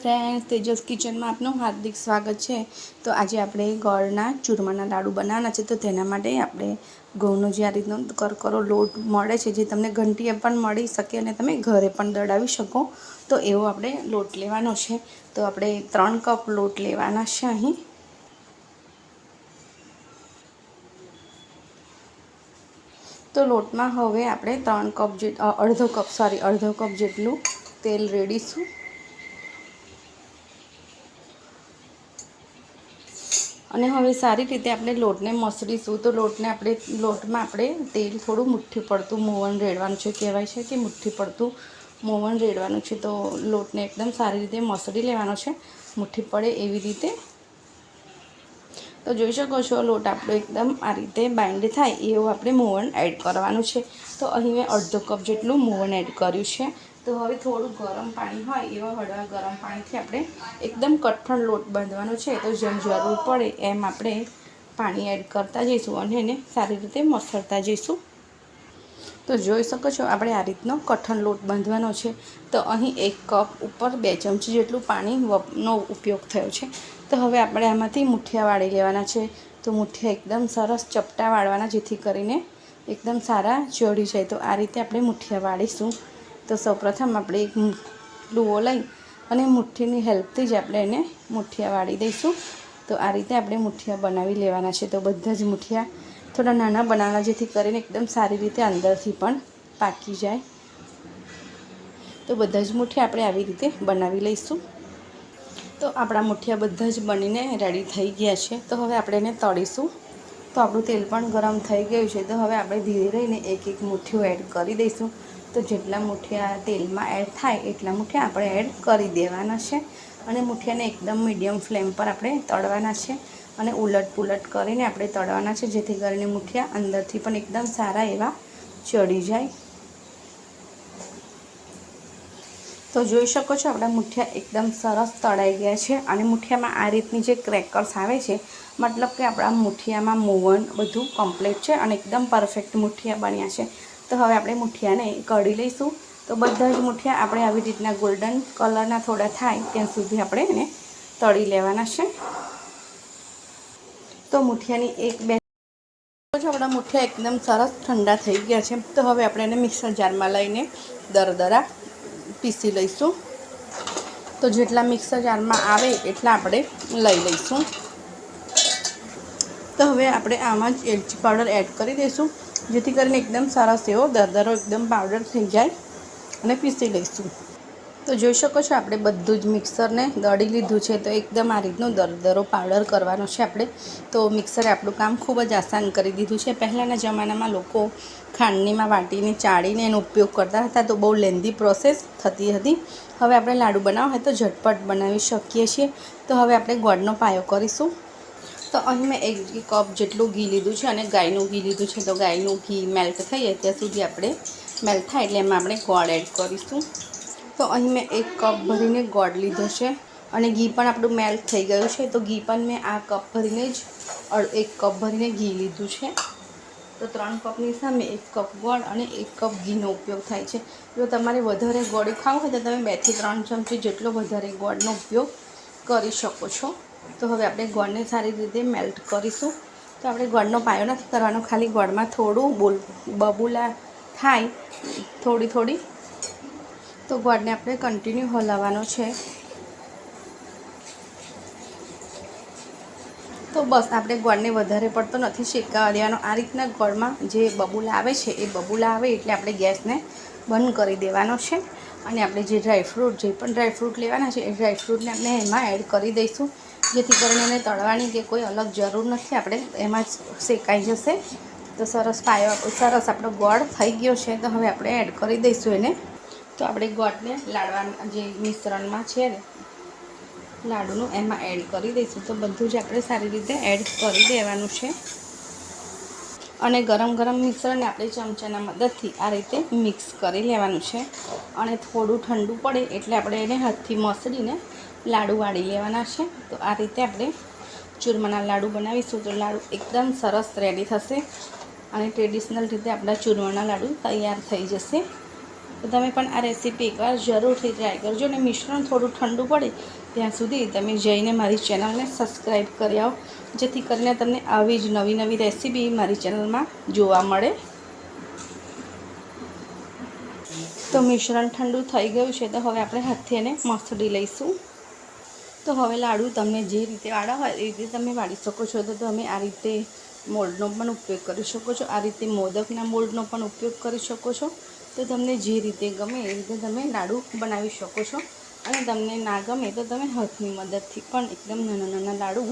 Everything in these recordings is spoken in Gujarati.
ફ્રેન્ડ્સ, તેજસ કિચનમાં આપનું હાર્દિક સ્વાગત છે. તો આજે આપણે ગોળના ચૂરમાના લાડુ બનાવવાના છે. તો તેના માટે આપણે ઘઉંનો જે આ રીતનો કરકરો લોટ મળે છે, જે તમને ઘંટીએ પણ મળી શકે અને તમે ઘરે પણ દળાવી શકો. તો એવો આપણે લોટ લેવાનો છે. તો આપણે ત્રણ કપ લોટ લેવાના છે અહીં. તો લોટમાં હવે આપણે ત્રણ કપ જે અડધો કપ સોરી અડધો કપ જેટલું તેલ રેડીશું. અને હવે સારી રીતે આપણે લોટને મસળીશું. તો લોટને આપણે, લોટમાં આપણે તેલ થોડું મુઠ્ઠી પડતું મોવન રેડવાનું છે. કહેવાય છે કે મુઠ્ઠી પડતું મોવન રેડવાનું છે. તો લોટને એકદમ સારી રીતે મસળી લેવાનો છે. મુઠ્ઠી પડે એવી રીતે. તો જોઈ શકો છો, લોટ આપણો એકદમ આ રીતે બાઇન્ડ થાય એવું આપણે મોવણ એડ કરવાનું છે. તો અહીં મેં અડધો કપ જેટલું મોવણ એડ કર્યું છે. તો હવે થોડું ગરમ પાણી હોય એવા હળવા ગરમ પાણીથી આપણે એકદમ કઠણ લોટ બાંધવાનો છે. તો જેમ જરૂર પડે એમ આપણે પાણી એડ કરતા જઈશું અને એને સારી રીતે મસળતા જઈશું. તો જોઈ શકો છો આપણે આ રીતનો કઠણ લોટ બાંધવાનો છે. તો અહીં એક કપ ઉપર બે ચમચી જેટલું પાણીનો ઉપયોગ થયો છે. તો હવે આપણે આમાંથી મુઠિયા વાળી લેવાના છે. તો મુઠિયા એકદમ સરસ ચપટા વાળવાના, જેથી કરીને એકદમ સારા ચડી જાય. તો આ રીતે આપણે મુઠિયા વાળીશું. તો સૌપ્રથમ આપણે એક લુઓ લઈ અને મુઠ્ઠીની હેલ્પથી જ આપણે એને મુઠ્ઠિયા વાળી દઈશું. તો આ રીતે આપણે મુઠ્ઠિયા બનાવી લેવાના છે. તો બધા જ મુઠ્ઠિયા થોડા નાના બનાવવાના, જેથી કરીને એકદમ સારી રીતે અંદરથી પણ પાકી જાય. તો બધા જ મુઠ્ઠિયા આપણે આવી રીતે બનાવી લઈશું. તો આપણા મુઠ્ઠિયા બધા જ બનીને રેડી થઈ ગયા છે. તો હવે આપણે એને તળીશું. તો આપણું તેલ પણ ગરમ થઈ ગયું છે. તો હવે આપણે ધીરે રહીને એક એક મુઠ્ઠીઓ એડ કરી દઈશું. તો જેટલા મૂઠિયા તેલમાં એડ થાય એટલા મૂઠિયા આપણે એડ કરી દેવાના છે. અને મૂઠિયાને એકદમ મીડિયમ ફ્લેમ પર આપણે તળવાના છે. અને ઉલટ પુલટ કરીને આપણે તળવાના છે, જેથી કરીને મૂઠિયા અંદરથી પણ એકદમ સારા એવા ચડી જાય. તો જોઈ શકો છો, આપણા મુઠિયા એકદમ સરસ તળાઈ ગયા છે. અને મૂઠિયામાં આ રીતની જે ક્રેકર્સ આવે છે, મતલબ કે આપણા મુઠિયામાં મોવન બધું કમ્પ્લીટ છે અને એકદમ પરફેક્ટ મૂઠિયા બન્યા છે. તો હવે આપણે મુઠિયાને કઢી લઈશું. તો બધા જ મુઠિયા આપણે આવી રીતના ગોલ્ડન કલરના થોડા થાય ત્યાં સુધી આપણે એને તળી લેવાના છે. તો મુઠિયાની એક બે આપણા મુઠિયા એકદમ સરસ ઠંડા થઈ ગયા છે. તો હવે આપણે એને મિક્સર જારમાં લઈને દરદરા પીસી લઈશું. તો જેટલા મિક્સર જારમાં આવે એટલા આપણે લઈ લઈશું. તો હવે આપણે આમાં જ એલચી પાવડર એડ કરી દઈશું. જેથી કરીને એકદમ સરસ એવો દરદરો એકદમ પાવડર થઈ જાય અને પીસી લઈશું. તો જોઈ શકો છો, આપણે બધું જ મિક્સરને દળી લીધું છે. તો એકદમ આ રીતનો દરદરો પાવડર કરવાનો છે આપણે. તો મિક્સરે આપણું કામ ખૂબ જ આસાન કરી દીધું છે. પહેલાંના જમાનામાં લોકો ખાંડનીમાં વાટીને, ચાળીને એનો ઉપયોગ કરતા હતા. તો બહુ લેન્ધી પ્રોસેસ થતી હતી. હવે આપણે લાડુ બનાવવા હોય તો ઝટપટ બનાવી શકીએ છીએ. તો હવે આપણે ગોળનો પાયો કરીશું. તો અહીં મેં એક કપ જેટલું ઘી લીધું છે અને ગાયનું ઘી લીધું છે. તો ગાયનું ઘી મેલ્ટ થઈ જાય ત્યાં સુધી આપણે મેલ્ટ થાય એટલે એમાં આપણે ગોળ એડ કરીશું. તો અહીં મેં એક કપ ભરીને ગોળ લીધો છે અને ઘી પણ આપણું મેલ્ટ થઈ ગયું છે. તો ઘી પણ મેં આ કપ ભરીને જ એક કપ ભરીને ઘી લીધું છે. તો ત્રણ કપની સામે એક કપ ગોળ અને એક કપ ઘીનો ઉપયોગ થાય છે. જો તમારે વધારે ગોળ ખાવું હોય તો તમે બેથી ત્રણ ચમચી જેટલો વધારે ગોળનો ઉપયોગ કરી શકો છો. તો હવે આપણે ગોળને સારી રીતે મેલ્ટ કરીશું. તો આપણે ગોળનો પાયો નથી કરવાનો, ખાલી ગોળમાં થોડું બોલ, બબુલા થાય, થોડી થોડી. તો ગોળને આપણે કન્ટિન્યુ હલાવવાનો છે. તો બસ, આપણે ગોળને વધારે પડતો નથી શેકાવા દેવાનો આ રીતના ગોળમાં જે બબુલા આવે છે, એ બબુલા આવે એટલે આપણે ગેસને બંધ કરી દેવાનો છે. અને આપણે જે ડ્રાયફ્રૂટ જે પણ ડ્રાયફ્રૂટ લેવાના છે, એ ડ્રાયફ્રૂટને આપણે એમાં એડ કરી દઈશું. જેથી કરીને એને તળવાની કે કોઈ અલગ જરૂર નથી. આપણે એમાં જ શેકાઈ જશે. તો સરસ પાયો, સરસ આપણો ગોળ થઈ ગયો છે. તો હવે આપણે એડ કરી દઈશું એને. તો આપણે ગોળને લાડવા જે મિશ્રણમાં છે ને, લાડુનું એમાં એડ કરી દઈશું. તો બધું જ આપણે સારી રીતે એડ કરી દેવાનું છે. અને ગરમ ગરમ મિશ્રણને આપણે ચમચાના મદદથી આ રીતે મિક્સ કરી લેવાનું છે. અને થોડું ઠંડુ પડે એટલે આપણે એને હાથથી મસળીને લાડુ વાળી લેવાના છે. તો આ રીતે આપણે ચૂરમાના લાડુ બનાવીશું. તો લાડુ એકદમ સરસ રેડી થશે. અને ટ્રેડિશનલ રીતે આપણા ચૂરમાના લાડુ તૈયાર થઈ જશે. તો તમે પણ આ રેસીપી એકવાર જરૂરથી ટ્રાય કરજો અને મિશ્રણ થોડું ઠંડુ પડે ત્યાં સુધી તમે જઈને મારી ચેનલને સબસ્ક્રાઈબ કરી આવો. જેથી કરીને તમને આવી જ નવી નવી રેસીપી મારી ચેનલમાં જોવા મળે. તો મિશ્રણ ઠંડુ થઈ ગયું છે. તો હવે આપણે હાથથી એને મસળી લઈશું. તો હવે લાડુ તમને જે રીતે વાળા હોય એ રીતે તમે વાળી શકો છો. તો તમે આ રીતે મોલ્ડનો પણ ઉપયોગ કરી શકો છો. આ રીતે મોદકના મોલ્ડનો પણ ઉપયોગ કરી શકો છો. તો તમને જે રીતે ગમે એ રીતે તમે લાડુ બનાવી શકો છો. અને તમને ના ગમે તો તમે હાથની મદદથી પણ એકદમ નાના નાના લાડુ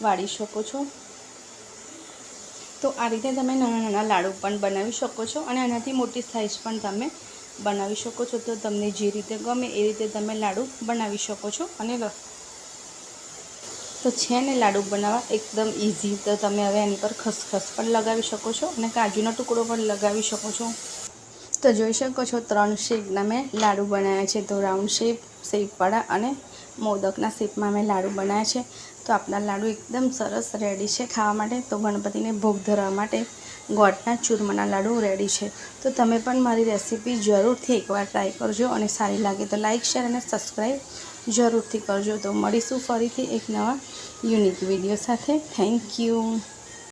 વાળી શકો છો. તો આ રીતે તમે નાના નાના લાડુ પણ બનાવી શકો છો અને આનાથી મોટી સાઇઝ પણ તમે બનાવી શકો છો. તો તમને જે રીતે ગમે એ રીતે તમે લાડુ બનાવી શકો છો અને તો છે ને લાડુ બનાવવા એકદમ ઇઝી તો તમે હવે એની પર ખસખસ પણ લગાવી શકો છો અને કાજુનો ટુકડો પણ લગાવી શકો છો. તો જોઈ શકો છો ત્રણ શેપના મેં લાડુ બનાવ્યા છે. તો રાઉન્ડ શેપ શેપવાળા અને મોદકના શેપમાં મેં લાડુ બનાવ્યા છે. તો આપણા લાડુ એકદમ સરસ રેડી છે ખાવા માટે. તો ગણપતિને ભોગ ધરવા માટે ગોળના ચૂરમાના લાડુ રેડી છે. તો તમે પણ મારી રેસીપી જરૂરથી એકવાર ટ્રાય કરજો અને સારી લાગે તો લાઇક શેર અને સબસ્ક્રાઈબ જરૂરથી કરજો. તો મળીશું ફરીથી એક નવા યુનિક વીડિયો સાથે. Thank you